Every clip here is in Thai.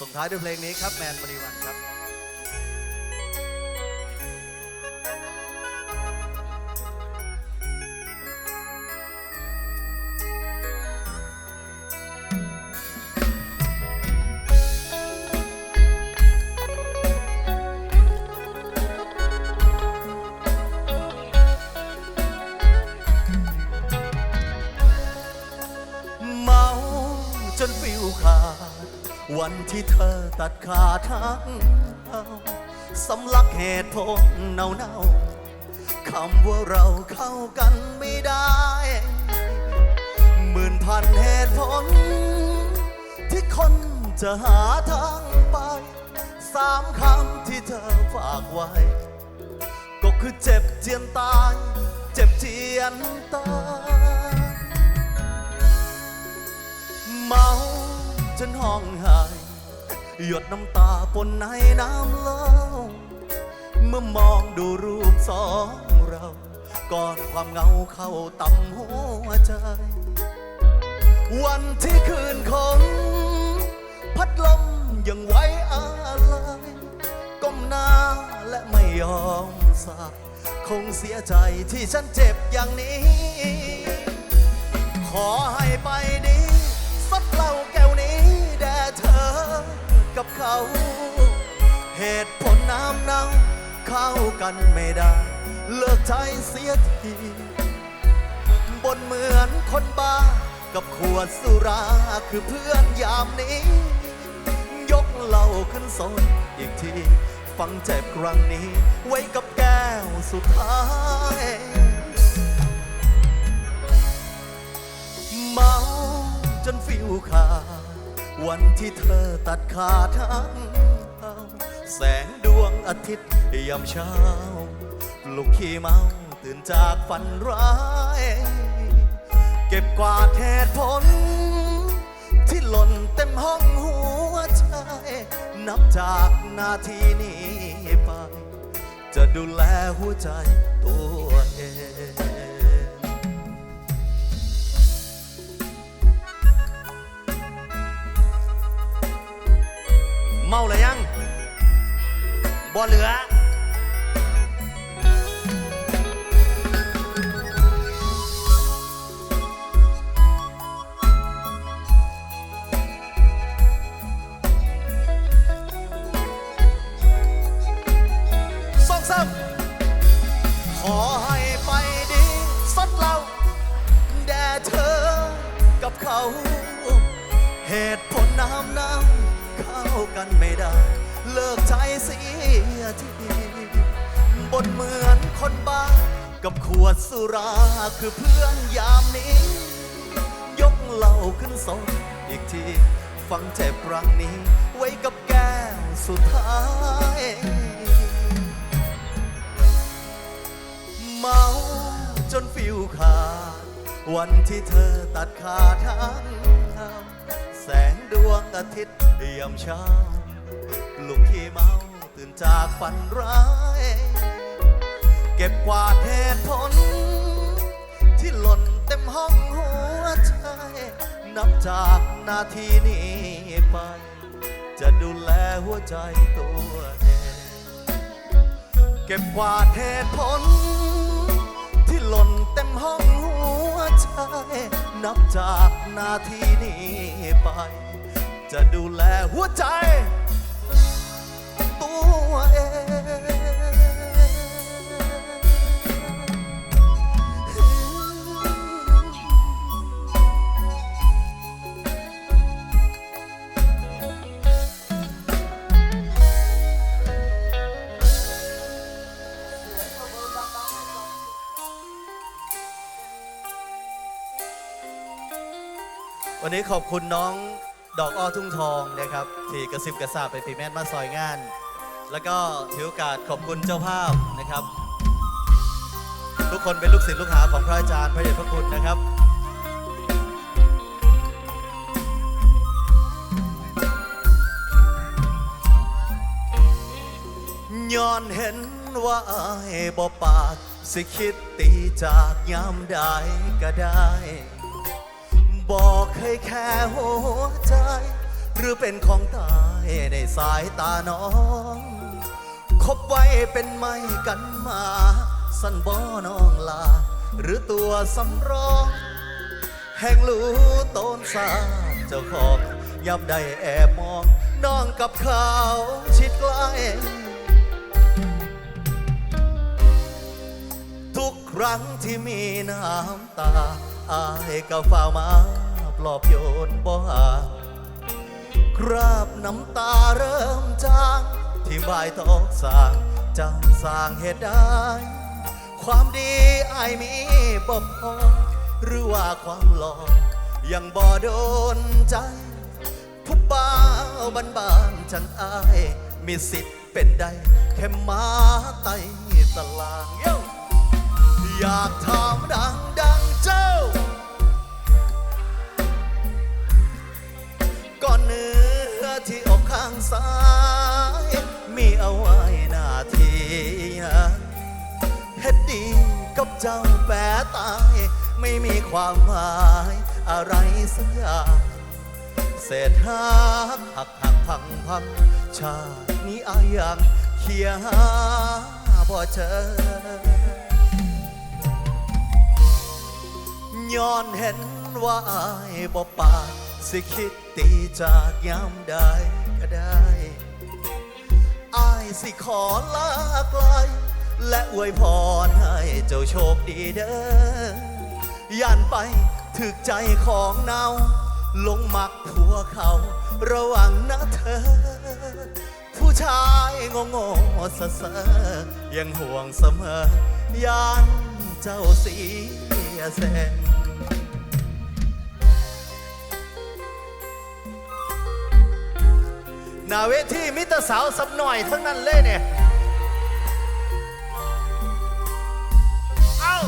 ส่งท้ายด้วยเพลงนี้ครับแมนบริวันครับ วันที่เธอตัดขาดทั้งเอาสำลักเหตุผลเนาเนาๆคำว่าเราเข้ากันไม่ได้หมื่นพันเหตุผล ที่คนจะหาทางไป สามคำที่เธอฝากไว้ ก็คือเจ็บเจียนตาย เจ็บเจียนตายเมา จนห้องไห้หยดน้ำตาปนในน้ำเล่า เมื่อมองดูรูปสองเราก่อนความเงาเข้าต่ำหัวใจ วันที่คืนคงพัดลมยังไว้อะไรก้มหน้าและไม่ยอมสายคงเสียใจที่ฉันเจ็บอย่างนี้ ขอให้ไปดี เขา เหตุผลน้ำเน่าเข้ากันไม่ได้ เลิกใจเสียทีบนเหมือนคนบ้า กับขวดสุราคือเพื่อนยามนี้ ยกเหล้าขึ้นโซนอีกทีฟังเจ็บครั้งนี้ ไว้กับแก้วสุดท้ายเมาจนฟิวขาด วันที่เธอตัดขาดทั้งแสงดวงอาทิตย์ยามเช้าปลุกขี้เมาตื่นจากฝันร้าย เก็บกวาดเหตุผล ที่หล่นเต็มห้องหัวใจ นับจากนาทีนี้ไป จะดูแลหัวใจตัว เมาเลยยังบ่เหลือ ขึ้นสองอีกทีฟังเจ็บรังนี้ ไว้กับแก้วสุดท้าย เมาจนฟิวขาด วันที่เธอตัดขาดทั้งแสงดวงอาทิตย์ยามเช้าลุกขี้เมาตื่นจากฝันร้าย เก็บกวาดเหตุผล ที่หล่นเต็มห้องหัว ใจนับจากนาทีนี้ไป จะดูแลหัวใจตัวเอง เก็บกวาดเหตุผล ที่หล่นเต็มห้องหัวใจ นับจากนาทีนี้ไป จะดูแลหัวใจ ตัวเอง วันนี้ขอบคุณน้องดอกอ้อทุ่งทองนะครับ ที่กระซิบกระซาบไปปีแม่มาซอยงาน แล้วก็ถือโอกาสขอบคุณเจ้าภาพนะครับ ทุกคนเป็นลูกศิษย์ลูกหาของพระอาจารย์พระเดชพระคุณนะครับย้อนเห็นว่าอายบ่ปากสิคิดตีจากยามใดก็ได้ บอกเคยแค่หัวใจ หรือเป็นของตายในสายตาน้องคบไว้เป็นไม่กันมา สันบ่น้องลา หรือตัวสำรอง แห่งรู้ตนสาเจ้าของยับได้แอบมอง น้องกับเขาชิดใกล้ทุกครั้งที่มีน้ำตา อายก็เฝ้ามา ปลอบโยนบ่หาคราบน้ำตาเริ่มจางที่บายตอกสางจังสางเหตุได้ ความดีไอมีบ่พอหรือว่าความหลอกยังบ่โดนใจผู้บ่าบ้านบ้านจังอายมีสิทธิ์เป็นได้แค่มาไตตารางเย้อยากถามดังไดางซ้าย มีเอาไว้หน้าทีเฮ็ดดีกับเจ้าแปรตาย ไม่มีความหมายอะไรสักอย่างเศษหักหักหักพังพังชาตินี้อายังเคียหาบ่เจอย้อนเห็นว่าอายบ่ปากสิคิดตีจากยามใด ก็ได้อายสิขอลาไกล และอวยพรให้เจ้าโชคดีเด้อย่านไปถึกใจของเนาลงมักผัวเขาระวังนะเธอ ผู้ชายงงๆเสอๆยังห่วงเสมอ ยานเจ้าเสียแสง น้าเวทีมิตรสาวสับหน่อยทั้งนั้นเลยเนี่ยเอ้า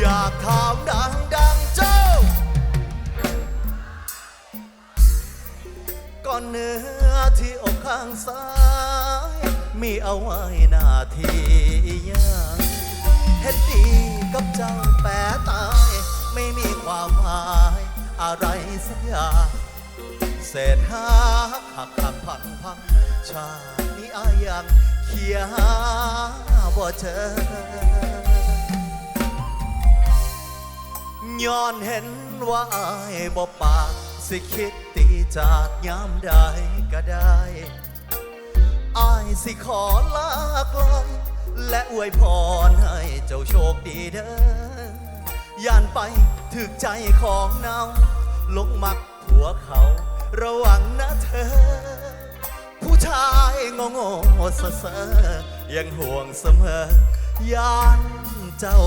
อยากถามดังดังๆเจ้า ก่อนเนื้อที่อกข้างซ้าย มีเอาไว้หน้าที่ยังเฮ็ดดีกับเจ้าแปรตาย ไม่มีความหมายอะไรสักอย่างเศ ษหักหักหักพังพังชาตินี้อายังเคียหาบ่เจอย้อนเห็นว่าอายบ่ปากสิคิดตีจากยามใดก็ได้อายสิขอลาไกลและอวยพรให้เจ้าโชคดีเด้อย่านไปถึกใจของเนาลงมักผัวเขา ระวังนะเธอ ผู้ชายงงๆเสอยังห่วงเสมอ ยานเจ้า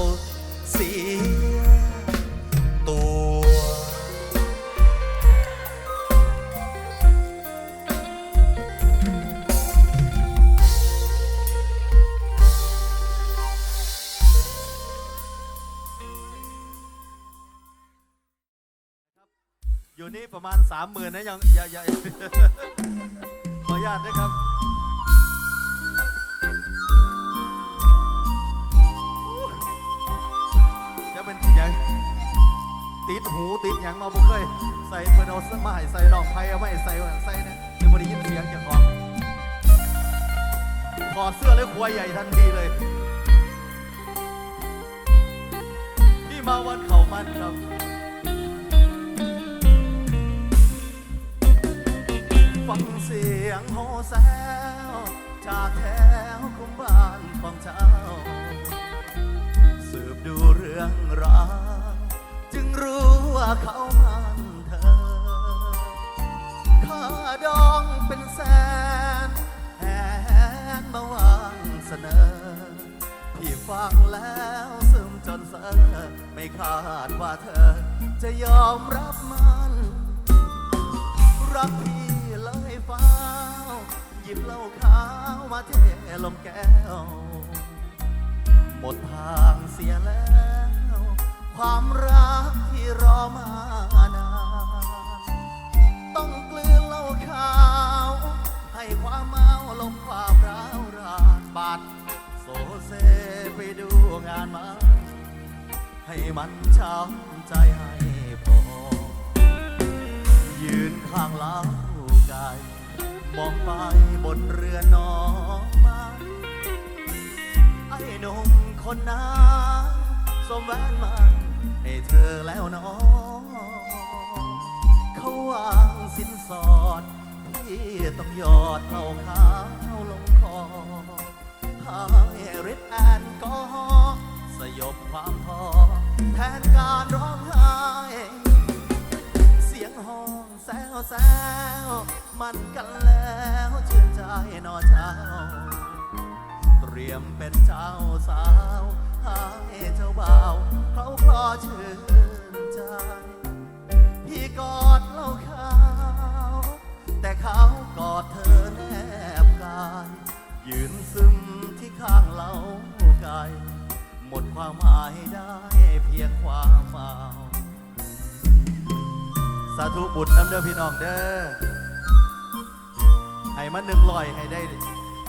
เสีย อนี่ประมาณสามหมื่นนะยังย่าอย่ขออนุญาตนะครับจะเป็นยังติดหูติดหยังมาบุกเลยใส่เปิดเอาสมัยใส่ลองไพ่เอาไว้ใส่ไว้ใส่นะจะบริยินเสียงจาของถอดเสื้อเลยควายใหญ่ทันทีเลย พี่มาวันเขามันครับ งโฮแซวจากแถวคุมบ้านของเจ้า สืบดูเรื่องราวจึงรู้ว่าเขามันเธอค่าดองเป็นแสนแหนมาวางเสนอ พี่ฟังแล้วซึมจนเสอไม่คาดว่าเธอ จะยอมรับมัน รักพี่เลยฟ้า ยิบเหล้าขาวมาเทลงแก้ว หมดทางเสียแล้ว ความรักที่รอมานานต้องกลืนเหล้าขาว ให้ความเมาลงความร้าวรานบาดโซเซไปดูงานมาให้มันช้ำใจให้พอ ยืนข้างเล้าไก มองไปบนเรือน้องมา ไอ้หนุ่มคนนั้นสมแวนมันให้เธอแล้วน้องเขาวางสินสอดที่ต้องยอดเหล้าขาวลงคอหายฤทธิ์แอนกอฮอล์สยบความพอแทนการร้องไห้ เสียงห้องแซวแซว มันกันแล้วเชื่อใจนอเจ้า เตรียมเป็นเจ้าสาวให้เจ้าบ่าวเขาคลอชื่นใจ พี่กอดเล่าขาว แต่เขากอดเธอแนบกาย ยืนซึมที่ข้างเราไกลหมดความหมายได้เพียงความเมาสาธุบุญน้ำเด้อพี่น้องเด้อ ให้มันหนึ่งลอยให้ได้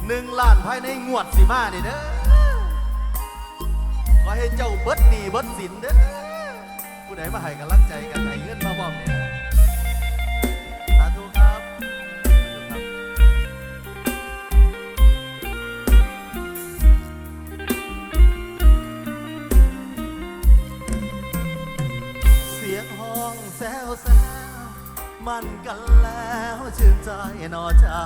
หนึ่งล้านภายในงวดสิมานี่เด้อขอให้เจ้าเบิดหนีเบิดสินเด้อผู้ใดมาให้กำลังใจกันให้เงินมาบอกเนี่ย มันกันแล้วชื่นใจนอเจ้า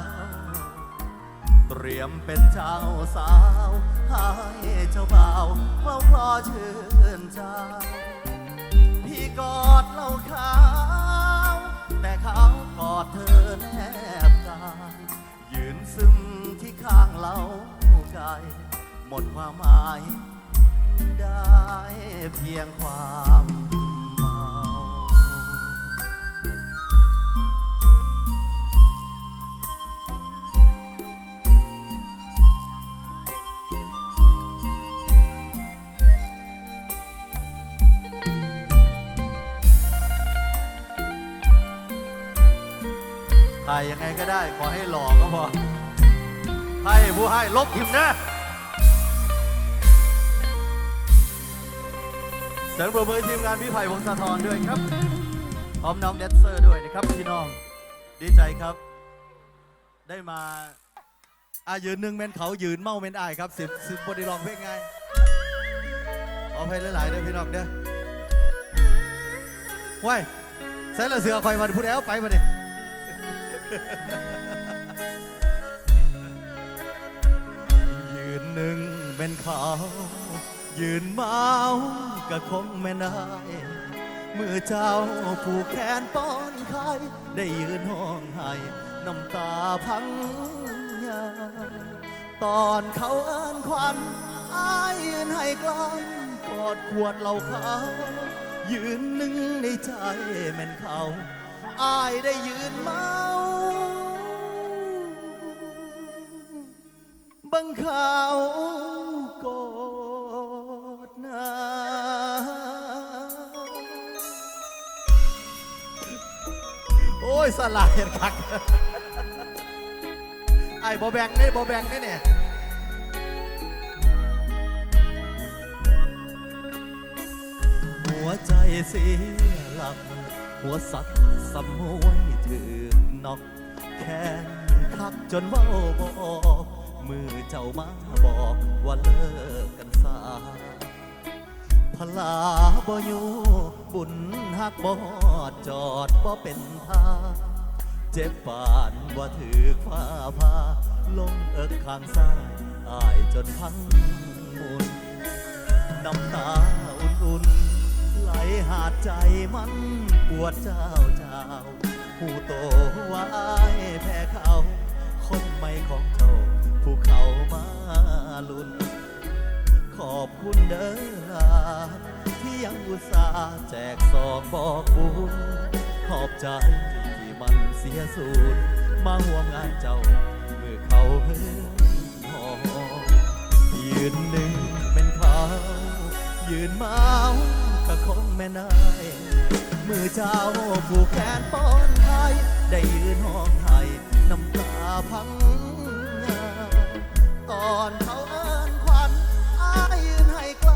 เตรียมเป็นเจ้าสาวให้เจ้าบ่าวเมาพลอชื่นใจ พี่กอดเหล่าขาว แต่เขากอดเธอแนบกายยืนซึมที่ข้างเราไกลหมดความหมายได้เพียงความ ถ่ายยังไงก็ได้ ขอให้หล่อก็พอให้ผู้ให้ลบทิมนะเสียงปรบมือทีมงานพี่ไผ่วงศธรด้วยครับพร้อมน้องแดนเซอร์ด้วยนะครับพี่น้อง ดีใจครับ ได้มาอายืนหนึ่งเมนเขายืนเมาเมนอายครับสิบสิบบดีลองเพลงไงเอาไปหลายๆเด้อพี่น้องเด้อว้ายใส่ละเสือคอยมาพูดแล้วไปมาดิยื ยืนหนึ่งเป็นเขายืนเมาก็คงไม่ได้เมื่อเจ้าผูกแขนป้อนไข่ได้ยืนห้องไห้น้ำตาพังยาตอนเขาเอินควันอายยืนให้กลอนกอดขวดเหล่าเขายืนหนึ่งในใจแม่นเขา อายได้ยืนเมาบังเขากอดนาโอ้ยสลายคักไอ้บอแบงนี่บอแบงนี่เนี่ยหัวใจเสียหลัก หัวสักสมวยถือนอกแค้นคักจนเว่าบอกมือเจ้ามาบอกว่าเลิกกันซาพลาบ่อยู่บุญหักบ่จอดบ่เป็นทาเจ็บปานว่าถือฟ้าพาลงเอิกข้างซ้ายอายจนพังมุนน้ำตาอุ่นๆ ไหลหาดใจมันปวดเจ้าเจ้าผู้โตว่าอายแพ้เขา คนไม่ของเจ้าผู้เขามาลุน ขอบคุณเด้อลาที่ยังอุตส่าห์แจกซองบอกบุญขอบใจที่มันเสียสูญมาห่วงงานเจ้าเมื่อเขาเฮินหอยืนหนึ่งเป็นเขายืนเมา ก็คงไม่นายมือเจ้าผูกแขนป้อนไทยได้ยืนห้องไทยน้ำตาพังยาตอนเขาเอินควันอายยืนให้ไกล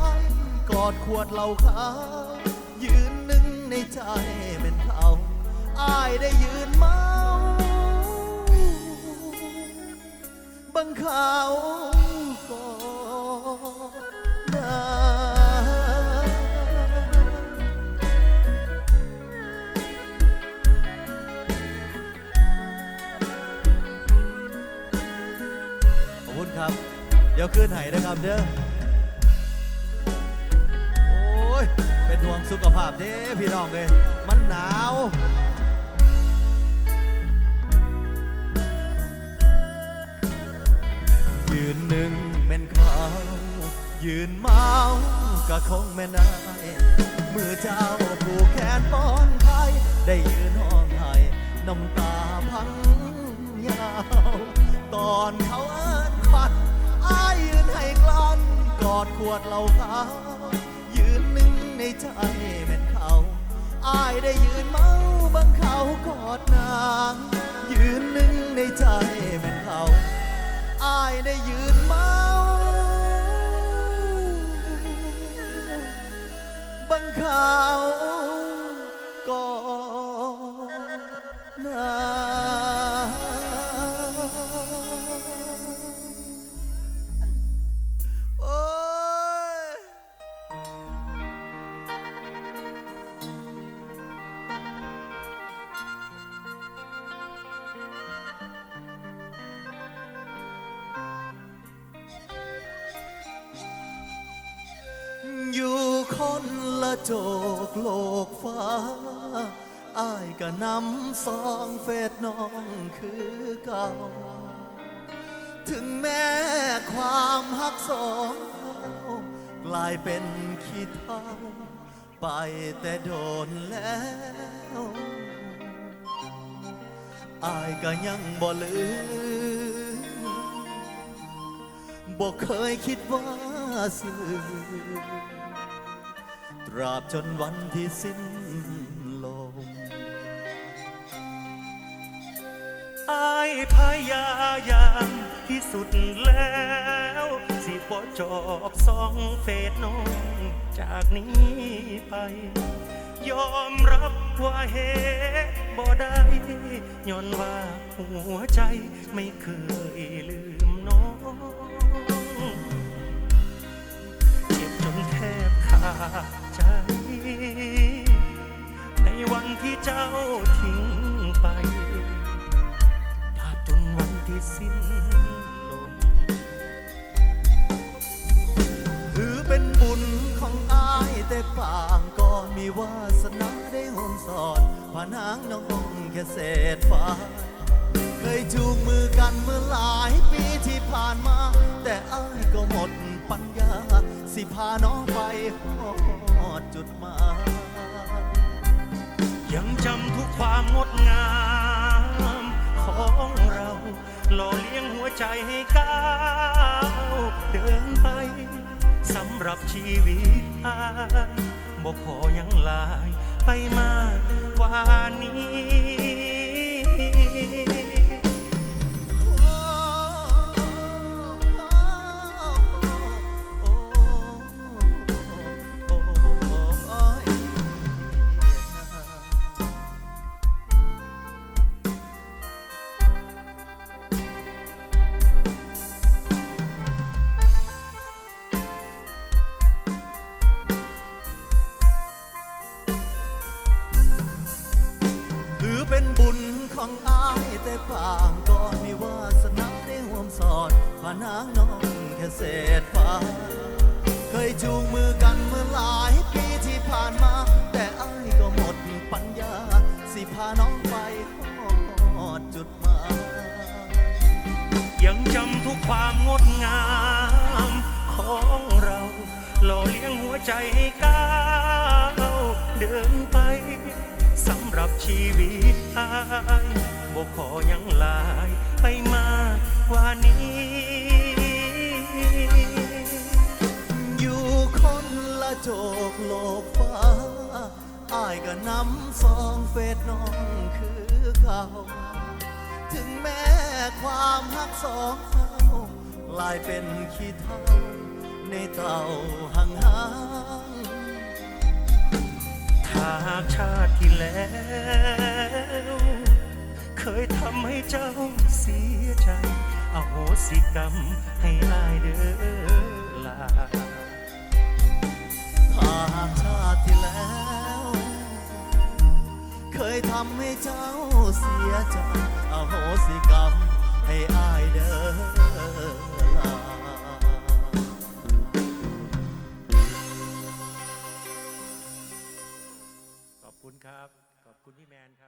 กอดขวดเหล้าขาวยืนหนึ่งในใจเป็นเขาอายได้ยืนเมาบังเขาก็ได้ ครับ เดี๋ยวขึ้นให้นะครับเด้อ โอ้ย เป็นห่วงสุขภาพเด้พี่น้องเลย มันหนาวยืนหนึ่งแม่นเขายืนเมาก็คงแม่นได้มือเจ้าผูกแขนป้อนไข่ได้ยืนห้องไห้น้ำตาพังยาว ตอนเขาเอิ้น กลั้นกอดขวดเหล้าขาวยืนหนึ่งในใจแม่นเขาอายได้ยืนเมาบังเขากอดนาง ยืนหนึ่งในใจแม่นเขาอายได้ยืนเมาบังเขา คนละโจกโลกฟ้า อ้ายก็นำสองเฟดน้องคือเก่า ถึงแม้ความหักสองกลายเป็นขี้เท่า ไปแต่โดนแล้วอายก็ยังบ่ลืมบอกเคยคิดว่าสื่อ ตราบจนวันที่สิ้นลมอายพยายามที่สุดแล้ว สิบ่จอบสองเฟสน้องจากนี้ไป ยอมรับว่าเหตุบ่ได้ย้อนว่าหัวใจไม่เคยลืมน้องเจ็บจนแทบขาด ใจ ในวันที่เจ้าทิ้งไปตราบจนวันที่สิ้นลมถือเป็นบุญของอายแต่ปางก่อนมีวาสนาได้ห่มสอดผ่านางน้องแค่เศษฟ้าเคยจูงมือกันเมื่อหลายปีที่ผ่านมา แต่อ้ายก็หมด ปัญญา สิพาน้องไปหอดจุดหมายยังจำทุกความงดงาม ของเราหล่อเลี้ยงหัวใจให้ก้าวเดินไปสำหรับชีวิตอายบอกขอยังหลายไปมากกว่านี้ สิพาน้องไปหอดจุดหมายยังจำทุกความงดงามของเราหล่อเลี้ยงหัวใจให้ก้าวเดินไปสำหรับชีวิตอายบอกขอยังลายไปมากกว่านี้ อยู่คนละโจกโลกฟ้า อายก็นำสองเฟดน้องคือเก่า ถึงแม้ความหักสองเรากลายเป็นขี้เท่า ในเต่าห่างห่างถ้าหากชาติที่แล้ว เคยทำให้เจ้าเสียใจอโหสิกรรมให้อายเด้อลาหากชาติที่แล้ว เคยทำให้เจ้าเสียใจอโหสิกรรมให้อายเด้อลาขอบคุณครับ ขอบคุณพี่แมนครับ